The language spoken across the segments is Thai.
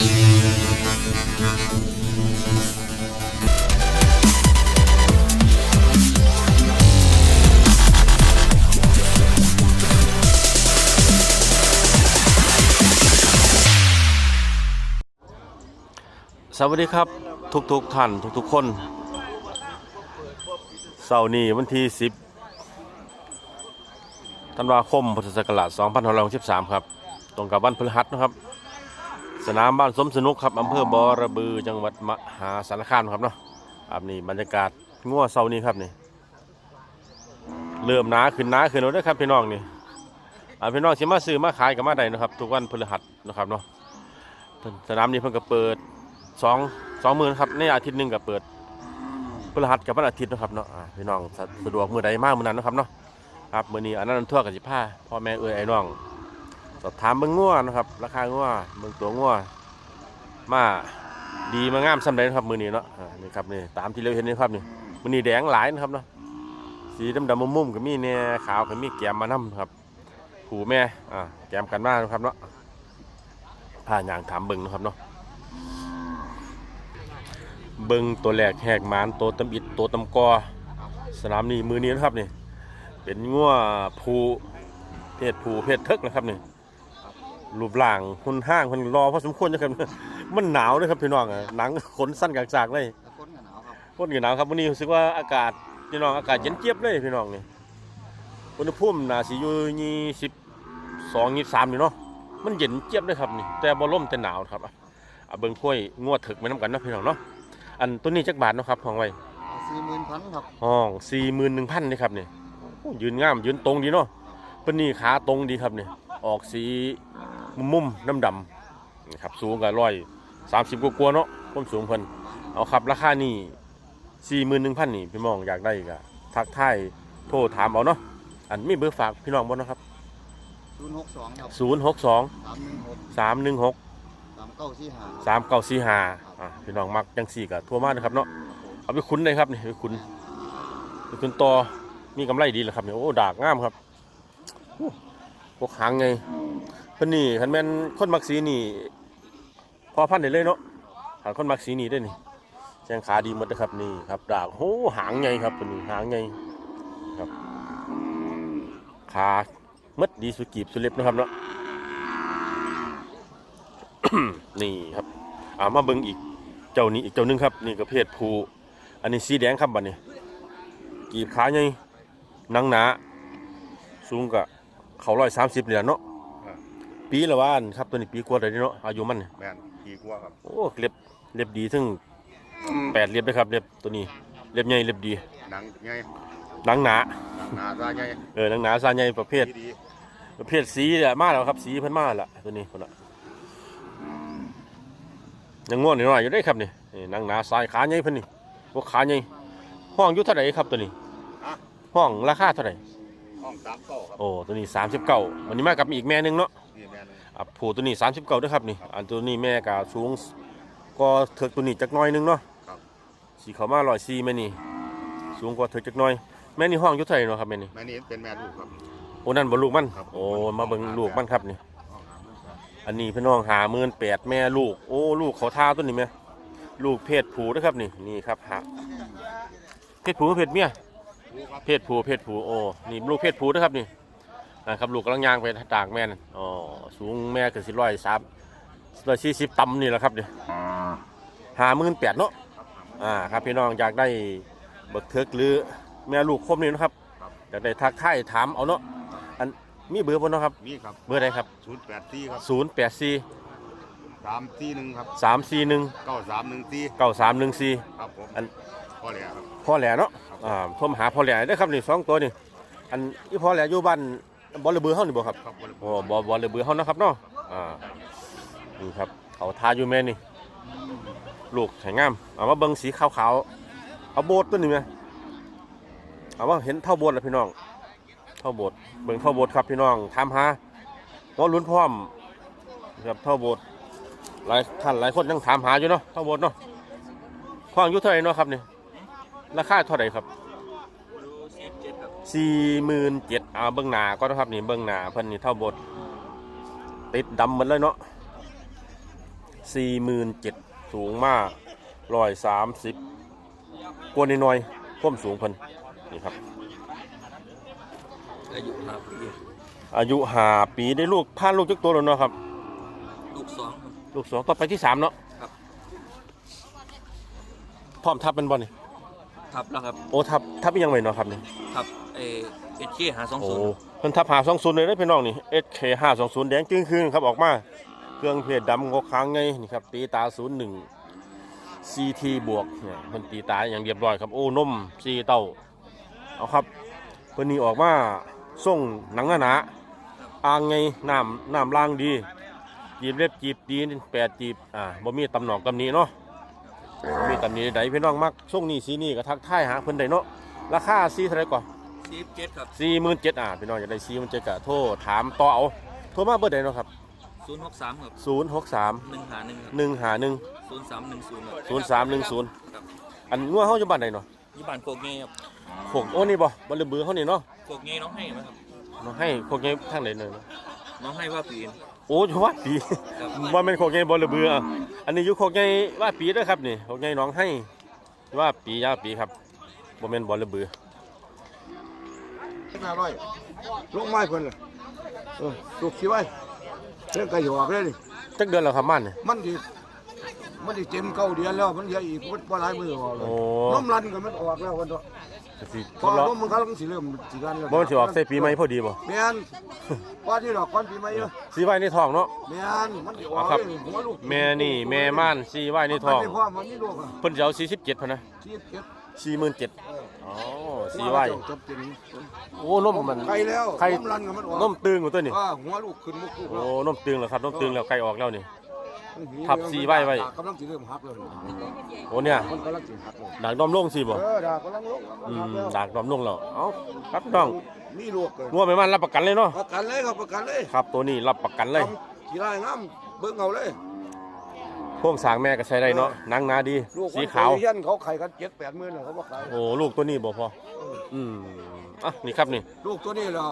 สวัสดีครับทุกๆท่านทุกๆคนเสาร์นี้วันที่ 10 ธันวาคมพุทธศักราช2563ครับ ตรงกับวันพฤหัสนะครับ สนามบ้านสมสนุกครับอำเภอบอระบือจังหวัดมหาสารคามครับเนาะครับนี่บรรยากาศงัวเสานี้ครับนี่เริ่มหนาขึ้นหนาขึ้นแล้วเด้อครับพี่น้องนี่อ่าพี่น้องสิมาซื้อมาขายกับมาใดนะครับทุกวันพฤหัสนะครับเนาะสนามนี้เพิ่งก็เปิดสองสองหมื่นครับในอาทิตย์หนึ่งกับเปิดพฤหัสกับวันอาทิตย์นะครับเนาะพี่น้องสะสะดวกมือใดมากมือนั้นนะครับเนาะครับมือนี้อันนั้นทั่วกับสิผ้าพ่อแม่เอ้ยไอ้น้อง สอบถามเบิ่งงัวนะครับ ราคางัวเบิ่งตัวงัวมาดีมางามสำเร็จนะครับมือนี้เนาะอ่านี่ครับนี่ตามที่เราเห็นนี่ครับนี่มือนี้แดงหลายนะครับเนาะสีดำดำมุมๆก็มีเนี่ยขาวก็มีแกมมานํครับผูแม่อ่าแกมกันมากนะครับเนาะผ้าหยางถามเบิ่งนะครับเนาะเบิงตัวแหลกแหกหมานตัวตำอิดตัวตำกอ สนามนี้มือนี้นะครับนี่เป็นงัวผูเพศผูเพศเทิกนะครับนี่ รูปร่างหุ่นห้างหุ่นรอพอสมควรนะครับ มันหนาวเลยครับพี่น้องอะหนังขนสั้นกากๆเลยแล้วคนกันหนาวครับคนอยู่หนาวครับวันนี้รู้สึกว่าอากาศพี่น้องอากาศเย็นเจี๊ยบเลยพี่น้องนี่อุณหภูมิน่าสิอยู่ยี่สิบสองยี่สามนี่เนาะมันเย็นเจี๊ยบเลยครับนี่ แต่บ่ล่มแต่หนาวครับอะอะเบิ่งกล้วยงวดถึกไปน้ำกันเนาะพี่น้องเนาะอันตัวนี้จักบาทเนาะครับห้องไว้สี่หมื่นพันครับห้องสี่หมื่นหนึ่งพันนี่ครับนี่โอ้ยืนงามยืนตรงดีเนาะเป็นนี่ขาตรงดีครับนี่ออกสี มุมๆดำดำๆนี่ครับสูงกับร้อยสามสิบกว่าๆเนาะความสูงเพิ่นเอาครับราคานี่สี่หมื่นหนึ่งพันนี่พี่มองอยากได้ก็ทักทายโทรถามเอาเนาะอันมีเบอร์ฝากพี่น้องบ่เนาะครับศูนย์หกสองครับศูนย์หกสองสามหนึ่งหกสามหนึ่งหกสามเก้าสี่ห้าสามเก้าสี่ห้าอะพี่น้องมักจังสี่กับทั่วมากนะครับเนาะเอาไปคุ้นเลยครับนี่ไปคุ้นไปคุ้นต่อมีกำไรดีเลยครับเนี่ยโอ้ดากงามครับโอ้พวกหางไงเพิ่นนี่คันแม่นคนมักสีนี่พอพันธุ์ได้เลยเนาะหางคนมักสีนี่ได้นี่แข้งขาดีหมดนะครับนี่ครับดากโอ้หางไงครับเพิ่นนี่หางไงครับขามัดดีสุกีบสุเล็บนะครับเนาะนี่ครับอ่ามาเบิ่งอีกเจ้านี้อีกเจ้าหนึงครับ นี่ก็เพศผู้อันนี้สีแดงครับบัดนี้กีบขาใหญ่นังหนาสูงกะเขาร้อยสามสิบเลยล่ะเนาะ ปีละว่านครับตัวนี้ปีกว่าเลยเนาะอายุมันนี่แมนดีกว่าครับโอ้เล็บเล็บดีถึงแปดเล็บเลยครับเล็บตัวนี้เล็บใหญ่เล็บดีหนังไงหนังหนาหนังหนาซาไงเออหนังหนาซาใหญ่ประเภทดีดีประเภทสีเนี่ยมาแล้วครับ สีเพิ่นมาและตัวนี้คนละยังง่วนหน่อยๆอยู่ได้ครับนี่นี่หนังหนาสายขาใหญ่เพิ่นนี่พวกขาใหญ่ห้องอยู่เท่าไหร่ครับตัวนี้อะห้องราคาเท่าไหร่ห้องสามเก้าครับโอ้ตัวนี้สามสิบเก้าวันนี้มากับอีกแม่หนึงเนาะนี่แมนเลย อะผูตัวนี้สามสิบเก้าด้วยครับนี่ อันตัวนี้แม่ก็สูงก็เถิกตัวนี้จักหน้อยหนึงเนาะครับ สีเขามาลอยซีแม่นี่ สูงกว่าเถิกจักหน้อย แม่นี่ห้องอยู่เท่าไหร่เนาะครับแม่นี่ แม่นี่เป็นแม่ลูกครับ โอ้นั่นบ่ลูกมัน ครับ โอ้มาเบิ่งลูกมันครับนี่ห้องสามครับอันนี้พี่น้องหาหมื่นแปดแม่ลูก โอ้ลูกเขาท่าตัวนี้ไหมลูกเพศผูนะครับนี่นี่ครับหาเพศผูกับเพศเมีย ลูกครับเพศผูเพศผูโอ้นี่ลูกเพศผูนะครับนี่ นะครับลูกกำลังย่างไปตากแม่นนอ๋อสูงแม่เกิดสิร้อยสามร้อยสี่สิบต่ำนี่แหละครับเนี่ยหาหมื่นแปดเนาะอ่าครับพี่น้องอยากได้เบิกเทิกหรือแม่ลูกคมนี่นะครับอยากได้ทักทายถามเอาเนาะอันมีเบอร์บ่เนาะครับมีครับเบอร์ใดครับศูนย์แปดสี่ครับศูนย์แปดสี่สามสี่หนึ่งครับสามสี่หนึ่งเก้าสามหนึ่งสี่เก้าสามหนึ่งสี่ครับผมอันพ่อแหล่ครับพ่อแหล่เนาะอ่าโทรมาหาพ่อแหล่ได้อครับนี่สองตัวนี่อันที่พ่อแหล่อยู่บ้าน บอลระเบือเฮานี่บ่ครับครับโอ้บอบอลระเบือเฮานะครับเนาะอ่านี่ครับเขาทาอยู่แม่นี่ ลูกสวยงามเอามาเบิ่งสีขาวๆเอาโบสถ์ตัวนี้ไหมเอาว่าเห็นเท่าโบสถ์แล้วพี่น้อง เท่าโบสถ์เบิ่งเท่าโบสถ์ครับพี่น้องถามหาว่าลุ้นพร้อมครับเท่าโบสถ์หลายท่านหลายคนยังถามหาอยู่เนาะเท่าโบสถ์เนาะควางอยู่เท่าไหร่เนาะครับนี่ราคาเท่าไหร่ครับ สี่หมื่นเจ็ดเอาเบิ้งหนาก็นะครับนี่เบิ้งหนาเพิ่นนี่เท่าบทติดดำหมดเลยเนาะสี่หมื่นเจ็ดสูงมากร้อยสามสิบกวนน้อยๆพ่มสูงเพิ่นนี่ครับ อายุห้าปีอายุห้าปีได้ลูกพานลูกจักตัวแล้วเนาะครับ ลูกสองครับลูกสองต่อไปที่สามเนาะครับ พร้อมทับเป็นบอลนี่ ทับแล้วครับโอ้ทับทับอีกอยังไงเนาะครับนี่ทับเอเอชหาสองโอ้ศูนย์เพิ่นทับหาสองศูนย์เลยได้อพี่น้องนี่ SK ห้าสองศูนย์แดงจึ้งคืนครับออกมาเครื่องเพจดำงกค้างไงนี่ครับตีตาศูนย์หนึ่ง CT บวกเนี่ยเพิ่นตีตาอย่างเรียบร้อยครับโอ้นมซีเต้าเอาครับเพิ่นนี่ออกมาส่งหนังหนาๆอ่างไงน้ำน้ำล่างดี จีบเล็บจีบดีแปดจีบอ่าบ่มีตำหนองตำหนี้เนาะบ่ มีตำหนี้ใดพี่น้องมักส่งนี่สีนี่ก็ทักทายหาเพิ่นได้เนาะราคาซีเท่าไหร่ก่อนสิบเจ็ดครับสี่หมื่นเจ็ดอ่าพี่น้องอยากได้สี่หมื่นเจ็ดกะโทรถามต่อเอาโทรมาเบอร์ใดเนาะครับศูนย์หกสามครับศูนย์หกสามหนึ่งหาหนึ่งครับหนึ่งหาหนึ่งศูนย์สามหนึ่งศูนย์ครับศูนย์สามหนึ่งศูนย์ครับอันงัวเฮาอยู่บ้านใดเนาะยี่บ้านโคกเงี้ยครับโขกโอ้นี่บ่บ่ลืมเบือเฮานี่เนาะโคกเงี้ยน้องให้ไหมครับน้องให้โขกใหญ่ทางไหนเนาะน้องให้ว่าปีน โอ้อยู่ว่าปีครับบ่แม่นโขกใหญ่บ่ลืมเบืออะอันนี้อยู่โขกใหญ่ว่าปีเด้อครับนี่โขกใหญ่น้องให้ว่าปียาวปีครับบ่แม่นบ่ลืมเบือห้าร้อยลงไม้เพิ่นเลยเออลูกขี้ไว้เรื่องกระหยอกเลยนี่จักเดือนแล้วครับมันนี่มันดิ มันดิเต็มเก้าเดือนแล้วมันเหลืออีกมันบ่หลายมือออกเลยโอ้ น้ำรันก็มันออกแล้ววันเถอะสิพอรอลมมันกำลังสิเริ่มสิรันแล้วบ่มันสิออกใส่ปีใหม่พอดีบ่แม่นว่าที่ดอกก้อนปีใหม่เยอะสีไว้ในท้องเนาะ แม่นมันสิออกเอาครับ เลยหัวลูกแม่นี่แม่ม่านสีไว้ในท้อง มันได้พ่อมันนี่ลูกอะเพิ่นจะเอา47พะนะชีพเก็บสี่หมื่นเจ็ดอ๋อสี่ไว้จบจริงโอ้นมมันไข่แล้วไข่น้ำรันก็มันออกนมตึงกว่าตัวนี่ อ่าหัวลูกขึ้นมุกลูกโอ้นมตึงแล้วครับนมตึงแล้วไก่ออกแล้วนี่หิว ทับสี่ไว้ไว้กำลังสิเริ่มหักแล้วโอ้เนี่ยมันกำลังสิหักแล้วดากดอมลงสิบ่เออดากำลังลงอืหัมกแล้วดากดอมลงแล้วเอ้าครับน้องมีลูกเกินงัวไปมันรับประกันเลยเนาะประกันเลยครับประกันเลยครับ ตัวนี้รับประกันเลยทำกี่ไร่งามเบิ่งเอาเลย โครงสร้างแม่ก็ใช้ได้เนาะหนังหนาดี ลูกสีขาว เฮียนเขาไข่กันเจ็ดแปดหมื่นเลยเขาบอกขายโอ้ลูกตัวนี้บ่พออืมอะนี่ครับนี่ ลูกตัวนี้เหรอ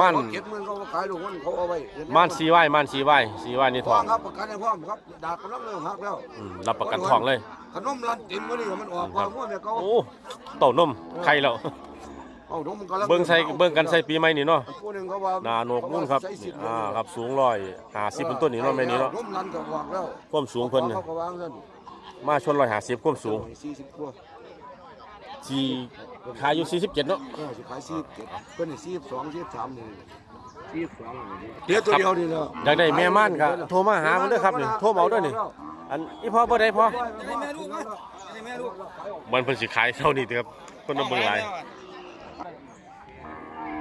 มันเจ็ดหมื่นเขาบอกขายลูกมันเขาเอาไว้เห็ไหม่านสีไว้ม่านสีไว้สีไว้ในพ่ท้อองครับประกันให้พ่อครับดากกำลังเริ่มหักแล้วอืมรับประกันท้องเลย ขนมรันเต็มมือนี่มันออกครัว่าบมั่วเนี่ยเขาโอ้เต่านมไข่แล้วเอานมมันกำลังเบิ่งใส่เบิ่งกันใส่ปีใหม่นี่เนาะผู้หนึ่งเขาว่าหนาโหนกนุ่นครับใส่สิอ่าครับสูงร้อยหาสิบเป็นต้นนี่เนาะแม่นี้เนาะนมรันก็ออกแล้วความสูงเพิ่นเนี่ยเขาก็วางเงินมาชนร้อยหาสิบความสูงสี่สิบกว่าสี่ ขายอยู่สี่สิบเจ็ดเนาะเออสิขายสี่สิบเจ็ดเพิ่นนี่สี่สิบสองสี่สิบสามนี่สี่สิบสองเดี๋ยวตัวเดียวนี่เนาะอยากได้แม่ม่านก็โทรมาหาผมเด้อครับนี่โทรมาเอาเด้อนี่อันอีพ่อบ่ได้พ่อแม่ลูกไหมแม่ลูกมันเพิ่นสิขายเท่านี้ติครับคนละเบิ่งหลาย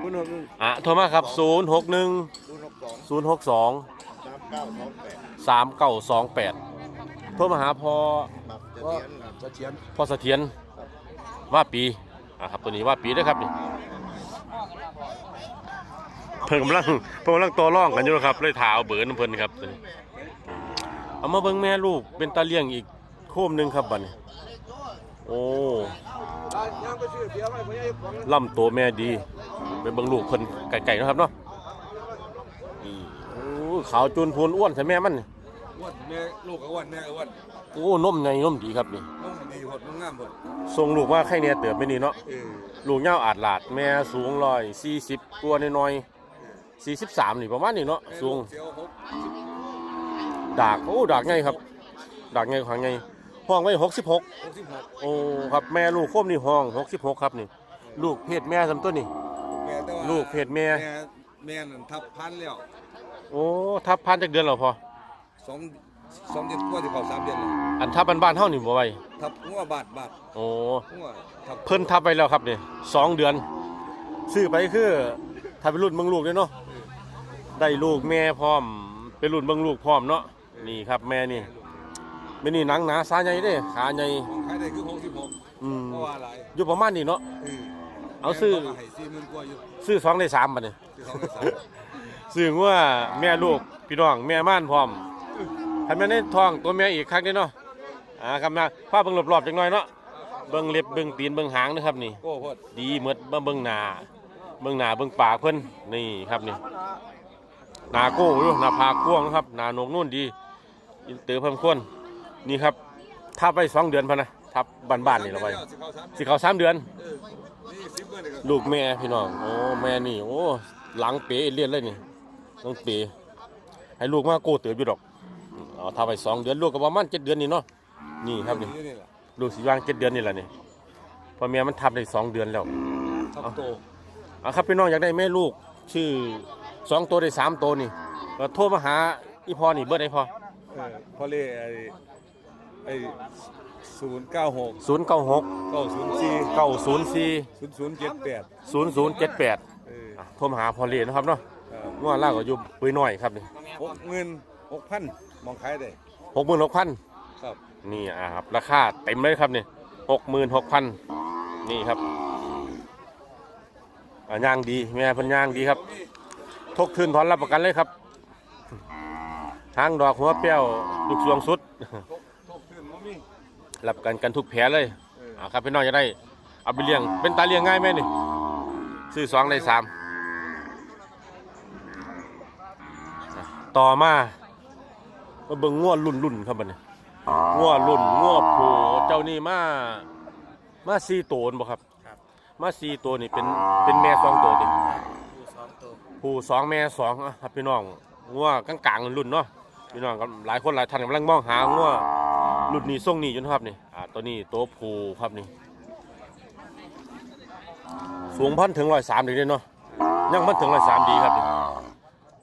คุณหกอะโทรมาครับ 061ศูนย์หกสอง062สามเก้าสองแปด3928โทรมาหาพ่อก็จะเทียนพ่อเสถียรว่าปี อะครับตัวนี้ว่าปีเด้อครับนี่เพิ่นกำลังเพิ่นกำลังต่อรองกันอยู่นะครับเลยถาเอาเบอร์นเพิ่นครับตัวนี้เอามาเบิ่งแม่ลูกเป็นตาเลี้ยงอีกโคมหนึงครับบัดนี้โอ้ยังไปซื้อเบียร์ไว้เพื่อให้ของลำตัวแม่ดีไปเบิ่งลูกเพิ่นไก่ๆนะครับเนาะโอ้ขาวจูนพูนอ้วนใช่แม่มันนี่ อ้วนแม่ลูกก็อ้วนแม่ก็อ้วนโอ้นมใหญ่นมดีครับนี่นุ่มดีหดนุ่มงามหมดส่งลูกว่าไข่เนี่ยเติบไม่นี่เนาะเออลูกยาวอาดลาดแม่สูงร้อยสี่สิบตัวน้อยๆสี่สิบสามนี่ประมาณนี้เนาะสูง เสียวหกดากโอ้ดากไงครับ ดากไงขวางไงห้องไว้หกสิบหกหกสิบหกโอ้ครับแม่ลูกโคมนี่ห้องหกสิบหกครับนี่ ลูกเพศแม่สำต้นนี่ แม่แต่ว่าลูกเพศแม่ แม่แม่นั่นทับพันแล้วโอ้ทับพันจากเดือนแล้วพอ สองสองเดือนกว่าที่เขาสามเดือนแล้วอันทับบ้านๆเท่านี่บ่ไหวทับงัวบาทบาทโอ้งัวทับเพิ่นทับไปแล้วครับนี่สองเดือน ซื้อไปคือถ้าเป็นรุ่นเบิ่งลูกเนี่ยเนาะได้ลูกแม่พร้อม เป็นรุ่นเบิ่งลูกพร้อมเนาะนี่ครับแม่นี่แม่นี่หนังหนาสาใหญ่เด้ขาใหญ่ของขายได้คือหกสิบหกอืมเพราะว่าอะไรอยู่ประมาณนี้เนาะเออเอาซื้อแม่ก็ให้สี่หมื่นกว่าอยู่ซื้อสองได้สามบัดนี่ที่สองได้สามซื้อว่าแม่ลูกพี่น้องแม่ม่านพร้อม ถ้าแม่ในท้องตัวแม่อีกครั้งได้เนาะอ่าครับนะพาเบิ่งรอบๆจักหน่อยเนาะเบิ่งเล็บเบิ่งตีนเบิ่งหางนะครับนี่โอ้โหดดีหมดมาเบิ่งหน้าเบิ่งหน้าเบิ่งปากเพิ่นนี่ครับนี่หน้าโก้อยู่หน้าผากกว้างนะครับหน้าโหนกนุ่นดีอินเตอร์เพิ่มข้นนี่ครับทับไปสองเดือนพะนะทับบ้านๆนี่เราไปสิเขาสามเดือนลูกแม่พี่น้องโอ้แม่นี่โอ้หลังเป๋เลียนเลยนี่ต้องเป๋ให้ลูกมาโกเตืออยู่ดอก เอาทับไปสองเดือนลูกก็ประมาณเจ็ดเดือนนี่เนาะนี่ครับนี่ลูกสีวางเจ็ดเดือนนี่แหละนี่พอแม่มันทับได้สองเดือนแล้วทับโตเอาครับพี่น้องอยากได้แม่ลูกชื่อสองตัวได้สามตัวนี่ก็โทรมาหาอีพอนี่เบอร์ได้พอเออพอเล่ไอ้ไอ้ศูนย์เก้าหกศูนย์เก้าหกเก้าศูนย์สี่เก้าศูนย์สี่ศูนย์ศูนย์เจ็ดแปดศูนย์ศูนย์เจ็ดแปดเออโทรมาหาพอเลียนะครับเนาะเออง้อล่างก็อยู่ปุยน้อยครับนี่หกหมื่น หกพันมองขายได้หกหมื่นหกพันครับนี่อะครับราคาเต็มเลยครับนี่หกหมื่นหกพันนี่ครับอะย่างดีแม่เพันย่างดีครับ ทกทืนถอนรับประกันเลยครับทางดอกหัวเปรี้ยวลูกสวงสุดทบขึ้นมั้มีรับประกันกันทุกแผลเลยเอออ่าครับพี่น้องจะได้เอาไปเลี้ยง เป็นตาเลี้ยงง่ายไหมนี่ซื้อสองได้สามอะต่อมา มาเบิ่งง้วรุ่นรุ่นๆครับบัดนี้ง้วรุ่นง้วโผเจ้านี่มา มาสี่ตัวบ่ครับ ครับ มาสี่ตัวนี่เป็นเป็นแม่สองตัวดิดูสองตัวผู้สองแม่สองอะครับพี่น้องง้วกลางๆรุ่นเนาะพี่น้องก็หลายคนหลายท่านกำลังมองหาง้วรุ่นนี้ทรงนี้อยู่นะครับนี่อ่าตัวนี้ตัวผู้ครับนี่สูงพันถึงร้อยสามดีเลยเนาะยังมันถึงร้อยสามดีครับนี่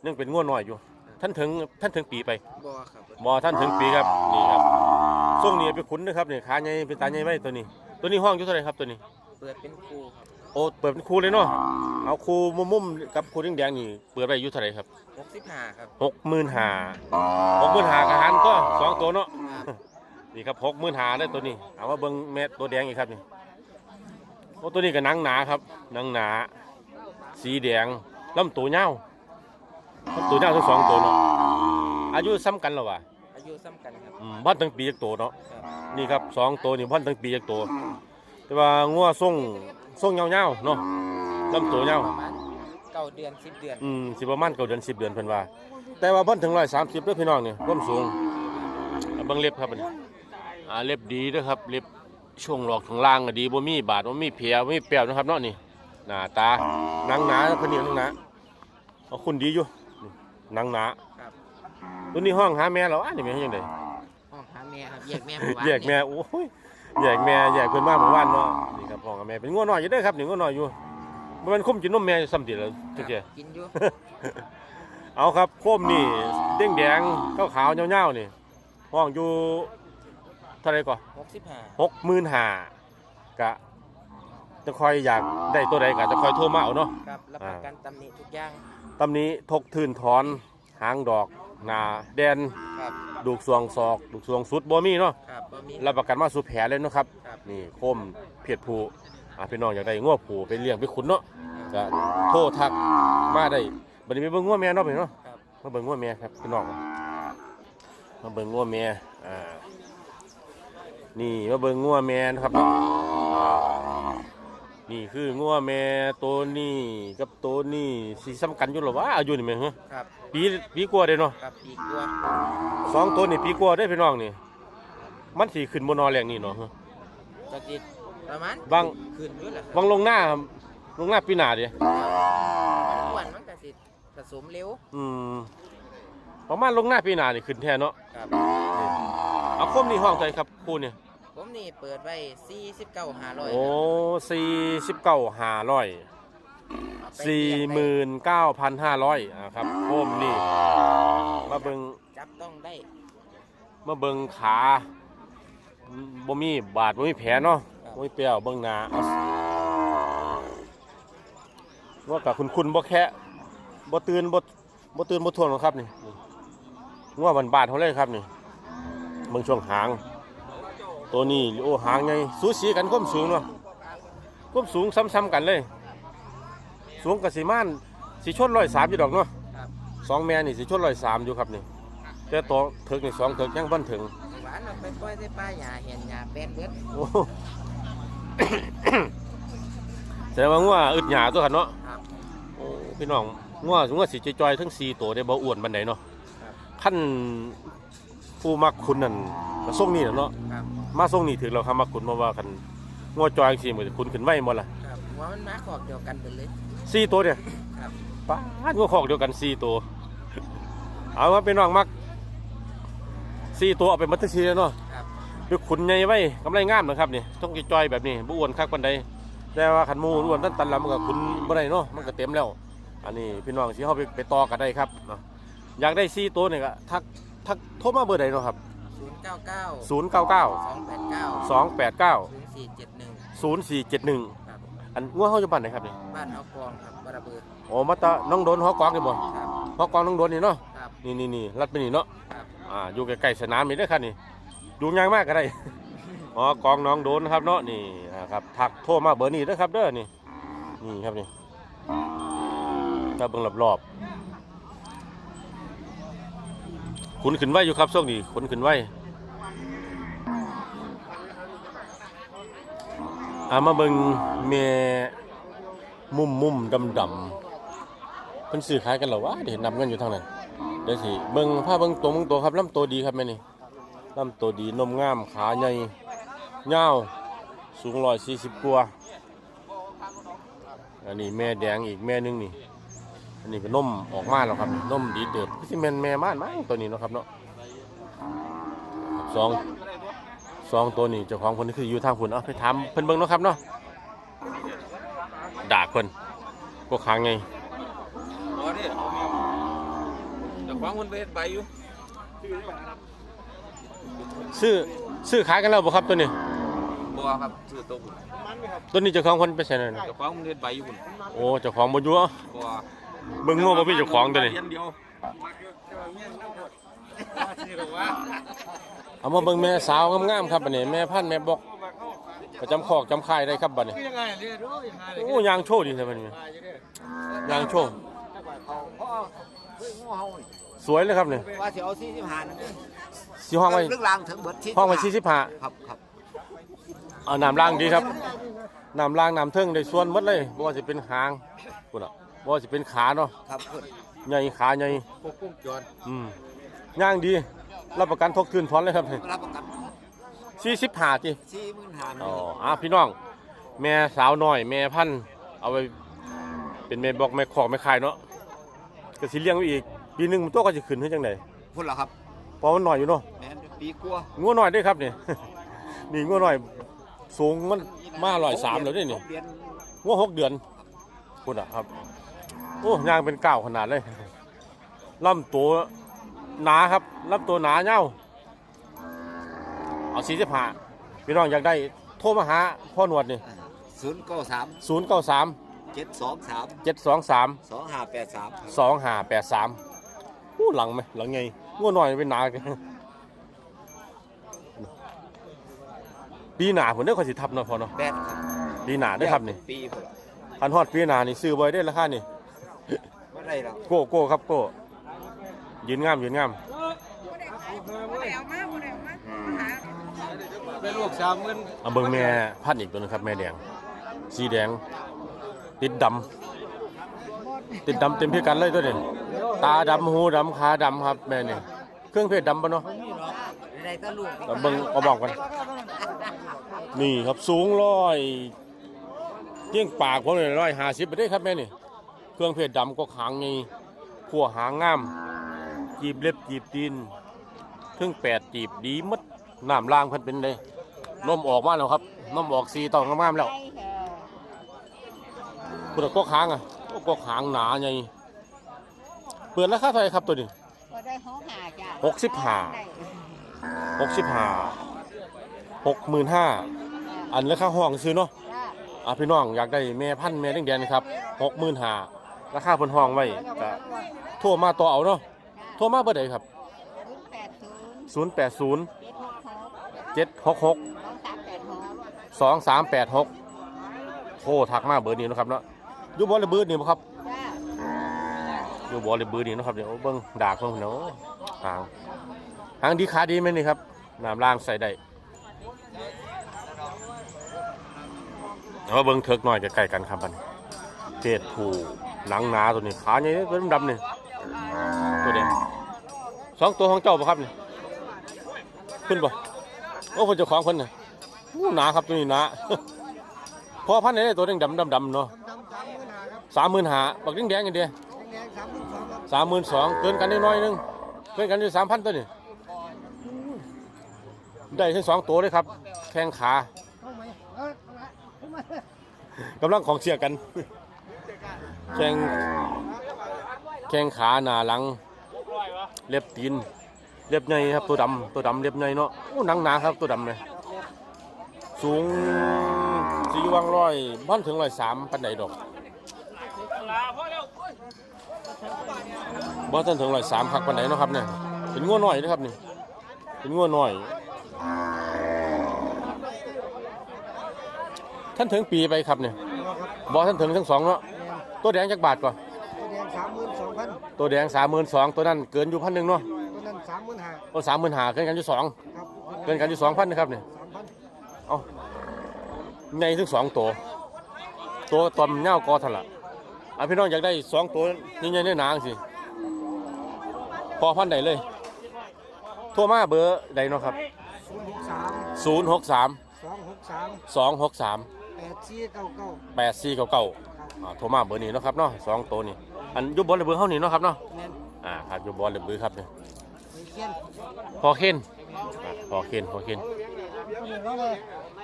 ยังเป็นง่วน้อยอยู่ ท่านถึงท่านถึงปีไปบ่ครับบอท่านถึงปีครับนี่ครับส่งนี่ไปขุนนะครับนี่ขาใหญ่เป็นตาใหญ่ไว้ตัวนี้ ตัวนี้ห้องอยู่เท่าไหร่ครับตัวนี้ เปิดเป็นครูครับโอ้เปิดเป็นครูเลยเนาะเอาครูมุมๆกับครูแดงๆนี่เปิดไปอยู่เท่าไหร่ครับหกสิบห้าครับหกหมื่นหาหกหมื่นหากระหันก็สองตัวเนาะครับนี่ครับหกหมื่นหาได้ตัวนี้เอามาเบิ้งแม่ตัวแดงอีกครับนี่โอ้ตัวนี้ก็หนังหนาครับหนังหนา สีแดงลำตัวเงา วลำตัวเงาวทั้งสองตัวเนาะอายุซ้ำกันหรอวะอายุซ้ำกันครับ อืมบ้านตั้งปีจากตัวเนาะครับนี่ครับสองตัวนี่บ้านตั้งปีจากตัวแต่ว่างัวส่งส่งเงาเงาวๆเนาะลำตัวเงาวประมาณเก้าเดือนสิบเดือน อืมสิประมาณเก้าเดือนสิบเดือนเพิ่นว่า แต่ว่าเพิ่นถึงร้อยสามสิบเด้อพี่น้องนี่ความสูงอะเบิ่งเล็บครับอันนี้อ่าเล็บดีเด้อครับเล็บช่วงหลอกข้างล่างก็ดีบ่มีบาดบ่มีเพียบ่มีเปรี้ยวนะครับเนาะนี่หน้าตาหนังหนาเพิ่นนี่หนังหนาเอาคุณดีอยู่นี่ หนังหนาครับ ตัวนี้ห้องหาแม่เราอะนี่แม่นยังไงห้องหาแม่ครับแยกแม่หมู่บ้านแยกแม่โอ้ยแยกแม่แยกเพิ่นมาเมื่อวานเนาะนี่ครับพ่อกับแม่เป็นงัวน้อยอยู่เด้อครับนี่งัวน้อยอยู่บ่แม่นคุ้มกินนมแม่ซ้ำติแล้วคจัรังบซี่กินอยู่เอาครับโคมนี่เด้งแดงขาวขาวๆเงาๆนี่ห้องอยู่เท่าไหรก่อนหกสิบห้าหกหมื่นห้ากะ จะคอยอยากได้ตัวใดกะจะคอยโทรมาเอาเนาะครับรับประกันตำหนิทุกอย่างตำนี้ทกทืนถอนหางดอกหนาแดนครับดูกสวงศอกดูกสวงสุดบ่มีเนาะครับบ่มี รับประกันมาสู่แผลเลยเนาะครับครับ นี่โคมเพียดผูอะพี่น้องอยากได้ง้อผูไปเลี้ยงไปขุนเนาะก็โทรทักมาได้บัดนี้มีเบิ่งง้อแม่เนาะพี่เนาะ ครับมาเบิ่งงัวแม่ครับพี่น้องมาเบิ่งงัวแม่อ่า นี่มาเบิ่งงัวแม่นะครับอ่า นี่คืองัวแม่ตัวนี้กับตัวนี้สีสำคัญอยู่หรอวะอายุนี่แม่งเหรอครับปีปีกว่าเด้เนาะครับปีกตัวสองตัวนี่ปีกว่าได้อพี่น้องนี่ มันสีขึ้นบนนอแรงนี่เนาะเหรอก็จิตประมาณบางขึ้นอยู่แหละครับวางลงหน้าครับลงหน้าปีหน้าเดิอ้วนมันก็สิผสมเร็วอืมประมาณลงหน้าปีหน้านี่ขึ้นแท้เนาะครับเอาคมนี่ห้องใจครับคู่นี่ ผมนี่เปิดไว้สี่สิบเก้าห้าร้อยโอ้สี่สิบเก้าห้าร้อยสี่หมื่นเก้าพันห้าร้อยอ่าครับโคมนี่มาเบิงจับต้องได้มาเบิงขาบ่มีบาดบ่มีแผลเนาะบ่มีเปรี้ยวเบิงหน้าเอาว่ากับคุณคุณบ่แค่บ่ตื่นบ่บ่ตื่นบ่ทวงหรอกครับนี่ง่วบานบาดเขาเลยครับนี่เบิ่งช่วงหาง ตัวนี้โอ้หางไงสูสีกันความสูงเนาะความสูงซ้ำๆกันเลย สูงกับสีม่านสีชนร้อยสามอยู่ดอกเนาะครับสองแม่นี่สีชนร้อยสามอยู่ครับนี่แต่ตัวเถิกนี่สองเถิกยังบันถึงหวานเอาไปปล่อยใส่ป้าหญ้าเห็นหญ้าแป้นเบิดโอ้แสดงว่างัวอึดหยาตัวกันเนาะครับโอ้พี่น้องงัวงัวสีจอยๆทั้งสี่ตัวได้บ่อ้วนบันไดเนาะครับขั้นผู้มักคุณนั่นก็ส่งนี่แหละเนาะครับ มาส่งนี่ถึงเราคำมักคุณเพราะว่าคันงัวจอยสิมันจะคุณขึ้นไว้หมดล่ะครับว่ามันมาขอกเดียวกันหมดเลยสี่ตัวเนี่ยครับป้าดงัวคอกเดียวกันสี่ตัว เอามาเป็นน้องมักสี่ตัวเอาไปมัดทีแล้วเนาะครับคือขุนใหญ่ไว้กำไรงามนะครับนี่ต้องจอยๆแบบนี้บ่อ้วนคักปันใดแต่ว่าขันหมูอ้วนตันตันแล้วมันก็ขุนบ่ได้เนาะมันก็เต็มแล้ว อันนี้พี่น้องสิเฮาไปไปต่อกันได้ครับเนาะอยากได้สี่ตัวนี่ก็ทักทักโทรมาเบอร์ใดเนาะครับศูนย์ เก้าเก้าศูนย์เก้าเก้าสองแปดเก้าสองแปดเก้าศูนย์สี่เจ็ดหนึ่งศูนย์สี่เจ็ดหนึ่งครับอันงัวเฮาจะบ้านไหนครับนี่บ้านเอากองครับบาราเบือโอ้มาตาน้องโดนฮอกกองนี่บ่ครับฮอกกองน้องโดนนี่เนาะครับนี่นี่นี่รัดไปนี่เนาะครับอ่าอยู่ใกล้ๆสนามนี่เด้อครับนี่อยู่ยางมากก็ได้อ๋อกองน้องโดนนะครับเนาะนี่นะครับทักโทรมาเบอร์นี้เด้อครับเด้อนี่นี่ครับนี่ถ้าเบิ่งรอบๆขุนขึ้นไว้อยู่ครับช่วงนี้ขุนขึ้นไว้ อามาเบิงแม่มุมมุมดำดำเพิ่นซื้อขายกันหรอวะเดี๋ยวเห็นนำกันอยู่ทางนั้นเดี๋ยวสิเบิงผ้าเบิงตัวมึงตัวครับลำตัวดีครับแม่นี่ลำตัวดีนมงามขาใหญ่ยาสูงร้อยสี่สิบกว่าอันนี้แม่แดงอีกแม่หนึงนี่อันนี้ก็นมออกมาแล้วครับนมดีเติบที่แม่นแม่ม่านมั้งตัวนี้นะครับเนาะสอง สองตัวนี้เจ้าของคนนี้คืออยู่ทางคุณเอาไปถามเพิ่นเบิ่งเนาะครับเนาะด่าคนก็ค้างไงอ๋อนี่เจะคว้าของคนไปเฮ็ดใบอยู่ซื้อซื้อขายกันแล้วบ่ครับตัวนี้บัวครับซื้อตัวบุญตัวนี้เจ้าของคนไปใส่นั่นเจะคว้าของคนเฮ็ดใบอยู่บุญโอ้เจ้าของบ่อยู่เอ้าบัวเบิ่งงัวบ่มีเจ้าของตัวนี้ เดียว เอามาเบิ่งแม่สาวงามๆครับบัดนี้แม่พันธุ์แม่บอกประจำคอกจำค่ายได้ครับบัดนี้โอ้ยางโชว์ดีแท้บัดนี้ยางโชว์สวยเลยครับนี่ว่าสิเอาสี่สิบห้านั่นสิห้องไว้เรื่องรางถึงเบิดที่ห้องไว้45ครับครับเอาน้ำล้างดีครับน้ำล้างน้ำเทิงได้ส่วนหมดเลยบ่ว่าสิเป็นหางพุ่นน่ะบ่ว่าสิเป็นขาเนาะครับเพิ่นใหญ่ขาใหญ่พวกกุ้งจอนอืมย่างดี รับประกันทกคืนถอนเลยครับรับประกัน45จิสี่หมื่นห้าอ๋ออะพี่น้อง แม่สาวน้อย แม่พันธุ์เอาไปเป็นแม่บอกแม่ขอกแม่ขายเนาะก็สิเลี้ยงไว้อีก ปีหนึงมันตัวก็จะขึ้นให้จังไดพุ่นเหรอครับเพราะมันน้อยอยู่เนาะแม่นปีกลัวางัวน้อยเด้วยครับนี่ นี่งัวน้อย สูงมันมาร้อยสามแล้วเด้นี่เดือนงัวหกเดือนคุณอะครับ โอ้ยางเป็นเก้าวขนาดเลยลำตัว หนาครับลำตัวหนาเน่าเอาสี่สิบห้าพี่น้องอยากได้โทรมาหาพ่อหนวดนี่ศูนย์เก้าสามศูนย์เก้าสามเจ็ดสองสามเจ็ดสองสามสองห้าแปดสามสองห้าแปดสามอู้หลังไหมหลังไงงัวหน่อยเป็นหนากันปีหนาผมได้คอยสิทับเนาะพอเนาะแปดครับปีหนาได้อครับนี่ปีพุ่นพันฮอดปีหนานี่ซื้อไว้ได้ราคานี่ไม่ได้แล้วโก้โก้ครับโก้ ยืนงามยืนงามได้ลูกสามเงินเอาเบิ่งแม่พันธุ์อีกตัวหนึงครับ แม่แดง สีแดง ติดดำติดดำเต็มพิกันเลยตัวนี้ตาดำหูดำขาดำครับแม่นี่เครื่องเพศดำปะเนาะได้ก็ลูกเราเบิ่งเอาบอกกัน นี่ครับสูงร้อยเกี้ยงปากผมเลยร้อยห้าสิบไปได้ครับแม่นี่ เครื่องเพศดำก็ขางไงขัวหางงาม จีบเล็บจีบตีนเครื่องแปดจีบดีหมัดน้ำล่างเพิ่นเป็นเลยนมออกมาแล้วครับนมออกสีต่องามๆแล้วคุณก็ขางอะก็ขางหนาไงเปิดราคาเท่าไหร่ครับตัวนี้ก็ได้หกหาจ้ะหกสิบห้าหกสิบห้าหกหมื่นห้าอันราคาห้องซื้อเนาะจ้ะอะพี่น้องอยากได้แม่พันธุ์แม่แดงๆนะครับหกหมื่นห้าราคาเพิ่นห้องไว้ก็โทรมาต่อเอาเนาะ โทรมาเบอร์ใดครับศูนย์แปดศูนย์0 8 0 เจ็ดหกหก7 6 6 สองสามแปดหก2 3 8 6โทรทักมาเบอร์นี้นะครับเนาะอยู่บ่เลยเบอร์นี้บ่ครับจ้ะอยู่บ่เลยเบอร์นี้เนาะครับเดี๋ยวเบิ่งดากเพิ่นเนาะหางหางดีขาดีไหมนี่ครับน้ำล่างใส่ได้เอาเบิ่งเถิกหน่อยใกล้ๆกันครับบัดนี้เพศผู้หนังหนาตัวนี้ขาใหญ่ตัวดำๆนี่ตัว เดียวสองตัวของเจ้าบ่ครับนี่เพิ่นบ่โอ้เพิ่นเจ้าของเพิ่นน่ะอู้หนาครับตัวนี้หนาพอพันธุ์ไหนตัวแดงดำดำดำเนาะสามหมื่นหาบักแดงแดงกันเดียสามหมื่นสองเกินกันนิดหน้อยนึงเกินกันอยู่สามพันตัวนี่ได้ทั้งสองตัวเลยครับ แข้งขากำลังของเสียกัน แข้งแข้งขาหน้าหลัง เล็บตีน เล็บใหญ่ครับตัวดำตัวดำเล็บใหญ่เนาะโอ้หนังหนาครับตัวดำเลยสูงสีวังร้อยบ้านถึงร้อยสามปันใดดอกบ้านถึงร้อยสามพักปันใดเนาะครับเนี่ยเป็นงัวน้อยนะครับนี่เป็นงัวน้อย ท่านถึงปีไปครับเนี่ยบอท่านถึงทั้งสองเนาะตัวแดงจักบาทก่อน สามหมื่นสองพันตัวแดงสามหมื่นสองตัวนั้นเกินอยู่พันหนึ่งเนาะตัวนั้นสามหมื่นห้าตัวสามหมื่นหาเกินกันอยู่สองครับเกินกันอยู่สองพันนะครับเนี่ยสามพันเอาในถึงสองตัวตัวตอมเง่ากอทันละอะพี่น้องอยากได้สองตัวนี่ใหญ่ๆหนาๆสิพอพันใดเลยโทรมาเบอร์ใดเนาะครับศูนย์หกสาม063สองหกสาม263แปดสี่เก้าเก้า8499อ่าโทรมาเบอร์นี้เนาะครับเนาะสองตัวนี่ อันอยุบบอลระเบือเฮานี่เนาะครับเนาะแม่นอ่าครับอยุบบอลระเบือครับเนี่ยไปเขียนพอเข็นอะพอเข็นพอเข็น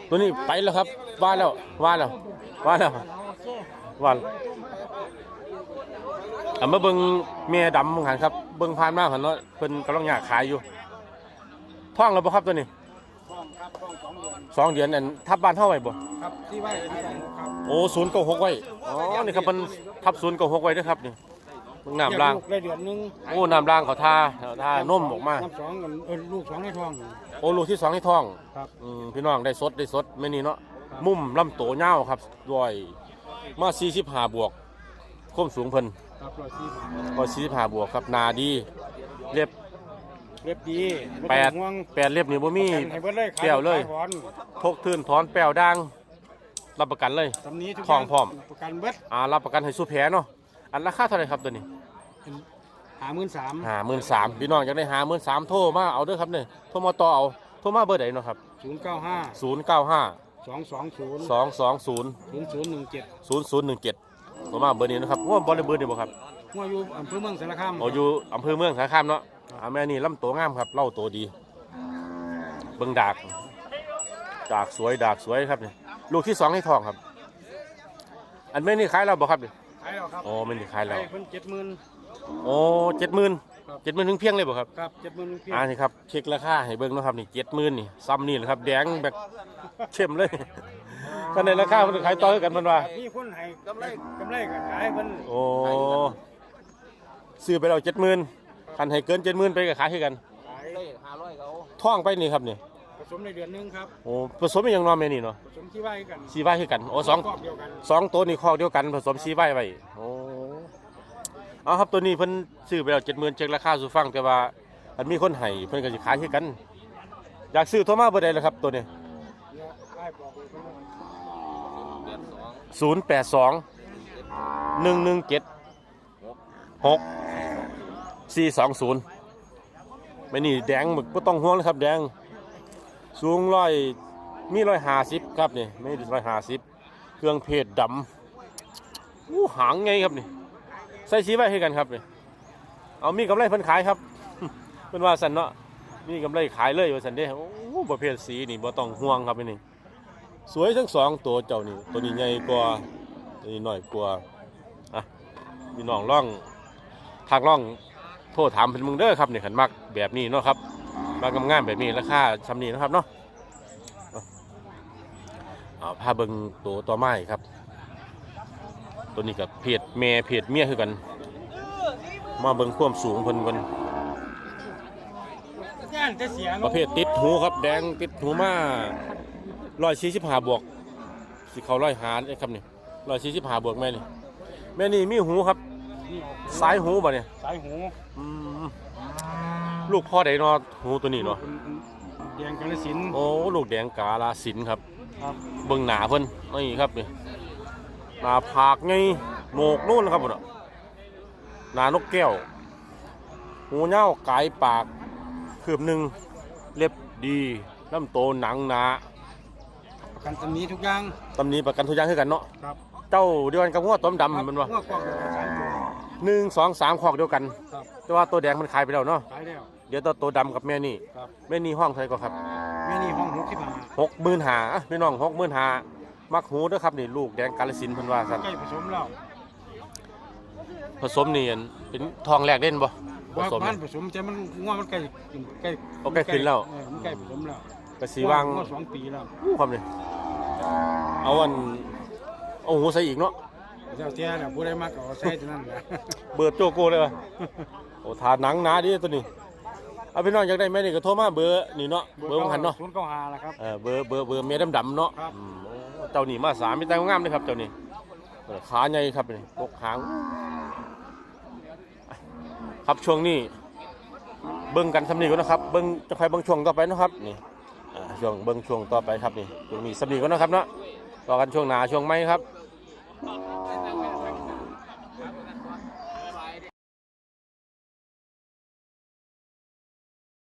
ตัวนี้ไปแล้วครับว่าแล้วว่าแล้วว่าแล้วว่าแล้วอะมาเบิ่งเมียดำมึงหันครับเบิ่งผ่านมาหันเนาะเพิ่นกำลังอยากขายอยู่ท่องแล้วบ่ครับตัวนี้ สองเดือนอันทับบ้านเท่าไหร่บ่ครับที่ไว้ขายครับโอ้ศูนย์เก้าหกไว้อ๋อนี่ครับมันทับศูนย์เก้าหกไว้เด้วยครับนี่เบิ่งน้ำล่างลูกได้เดือนหนึงโอ้น้ำล่างเขาทาเขาทานุ่มออกมา น้ำสองกันเออลูกสองในท้อง โอ้ลูกที่สองที่ท้องครับอืมพี่น้องได้สดได้สดไม่นี่เนาะมุมลำโตเงาวครับด้วยมา45บวกโค้มสูงเพิ่น ครับร้อยสี่ก็45บวกครับหนาดีเรียบ เล็บดีบ่แปต้ดองห่วงแปดเรียบนี่บ่มี กันให้เบิดเลยขายเปรี้ยวเลยขถอนทกทื่นถอนแป้วด่างรับประกันเลยตำนี้ทุกของพร้อม ประกันเบิดอ่ารับประกันให้สู้แพ้เนาะอันราคาเท่าไหร่ครับตัวนี้หาหมื่นสามหาหมื่นสามพี่น้องอยากได้หาหมื่นสามโทรมาเอาเด้อครับเนี่ยโทรมาต่อเอาโทรมาเบอร์ไหนเนาะครับศูนย์เก้าห้าศูนย์เก้าห้าสองสองศูนย์สองสองศูนย์ศูนย์ศูนย์หนึ่งเจ็ดศูนย์ศูนย์หนึ่งเจ็ดโทรมาเบอร์นี้นะครับว่าบอลเบอร์นี่บ่ครับหัวอยู่อำเภอเมืองสารคามโอ้อยู่อำเภอเมืองสารคามเนาะ อ่าแม่นี่ลำตัวงามครับเล่าตัวดี เบิ่งดาก ดากสวยดากสวยครับเนี่ยลูกที่สองให้ทองครับ อันแม่นี่ขายแล้วบ่ครับเนี่ยขายแล้วครับโอ้แม่นี่ขายแล้วขายเพิ่นเจ็ดหมื่นโอ้เจ็ดหมื่นครับเจ็ดหมื่นถึงเพียงเลยบ่ครับครับเจ็ดหมื่นเพียงอ่านี่ครับเช็คราคาให้เบิ่งเนาะครับนี่เจ็ดหมื่นนี่ซ้ำนี่แหละครับ แดงแบบเข้มเลยก็ในราคาเพิ่นขายต่อกันเพิ่นว่ามีคนให้กำไรกำไรก็ขายเพิ่นโอ้ซื้อไปแล้วเจ็ดหมื่น คันให้เกินเจ็ดหมื่นไปก็ขายให้กันขายห้าร้อยเขาท่องไปนี่ครับนี่ผสมในเดือนหนึงครับโอ้ผสมอีกอย่างเนอแม่นี่เนาะผสมที่ไว้กันซีไว้คือกันโอ้สองครอบเดียวกันสองตัวนี่คอกเดียวกันผสมซีไว้ไว้โอ้เอาครับตัวนี้เพิ่นซื้อไปแล้วเจ็ดหมื่นเช็คราคาสู่ฟังแต่ว่าอันมีคนให้เพิ่นก็สิขายให้กัน อยากซื้อโทรมาเบอร์ใดล่ะครับตัวนี้เนี่ยได้บอกเลยเพิ่นว่าศูนย์แปดสองหนึ่งหนึ่งเจ็ดหก สี่สองศูนย์ไม่นี่แดงหมึกก็ต้องห่วงเลยครับ แดง สูงร้อยมีร้อยห้าสิบครับนี่ไม่ด้ร้อยห้าสิบเครื่องเพชรดำอู้หางไงครับนี่ ใส่สีไว้ให้กันครับนี่เอามีกำไรเพิ่นขายครับเพิ่นว่าสันเนาะมีกำไรขายเลยว่าสันเด้โอ้ประเภทสีนี่บ่ต้องห่วงครับนี่สวยทั้งสองตัวเจ้านี่ตัวนี้ใหญ่กว่าตัวนี้หน้อยกว่าอะพี่น้องร่องทางร่อง โทษถามเป็นมึงเด้อครับเนี่ยขันมักแบบนี้เนาะครับมากงามๆแบบนี้ราคาชำนี้นะครับเนาะเอาเอาเบิงตัวต่อไม้ครับ ตัวนี้กับเพจแม่เพจเมียคือกัน มาเบิงความสูงเพิ่นกันประเภทติดหูครับแดงติดหูมาร้อยสี่สิบหาบวกสิเขาร้อยหาไอ้ครับนี่ร้อยสี่สิบหาบวกแม่นี่แม่นี่มีหูครับ สายหูบ่เนี่ยสายหูอืมลูกพ่อใดเนาะหูตัวนี้เนาะแดงกาฬสินธุ์โอ้ลูกแดงกาลาสินธุ์ครับครับเบิ่งหนาเพิ่นนี่ครับนี่หนาผากไงโหนกนู่นครับพุ่นน่ะหนานกแก้ว หูเน่ากายปากคืบหนึ่งเล็บดีลำโตหนังหนาประกันตำหนี้ทุกอย่างตำหนี้ประกันทุกอย่างคือกันเนาะครับเจ้าเดียวกันกับงัวต้มดำแมันบ่งวกกว้างเดียวกันสามตัว หนึ่งสองสามขอกเดียวกัน ครับแต่ว่าตัวแดงมันขายไปแล้วเนาะขายแล้วเดี๋ยวตัวตัวดำกับแม่นี่ครับแม่นี่ห้องเท่าไหร่ก็ครับแม่นี่ห้องหกสิบห้าหกหมื่นหาพี่น้องหกหมื่นหามักหูเด้อครับนี่ลูกแดงกาลสินธุ์เพิ่นว่าซั่นใกล้ผสมแล้วผสมนี่อันเป็นทองแรกเด่นบ่ผว่าสมบ้านผสมแต่มันงวมันใกล้ใกล้โอ้ใกล้ขึ้นแล้ว เออมันใกล้ผสมแล้วกระสีวางงวสองปีแล้วอู้ความนี่เอาอันเอาหูใส่อีกเนาะ เจ้าเจ้าเนี่ยผู้ใดมากก็เอาใช้ตัวนั้นแหละเบิดโจโก้เลยวะโอ้ทาหนังหนาดีตัวนี้ เอาพี่น้องอยากได้แม่นี่ก็โทรมาเบอร์นี่เนาะ เบอร์ของหันเนาะศูนย์เก้าห้าละครับ เออเบอร์เบอร์เบอร์เมียดำๆเนาะครับ อืมโอ้เจ้านี่มาสามมีแต่งามเลยครับเจ้านี่เออขาใหญ่ครับนี่ปกหาง ครับช่วงนี้ เบิ่งกันสำนีก่อนนะครับ เบิ่งจะใครเบิ่งช่วงต่อไปเนาะครับ นี่อ่าช่วงเบิ่งช่วงต่อไปครับนี่ช่วงนี้สำนีก่อนนะครับเนาะ ต่อกันช่วงหน้าช่วงไหมครับ 好，对对对。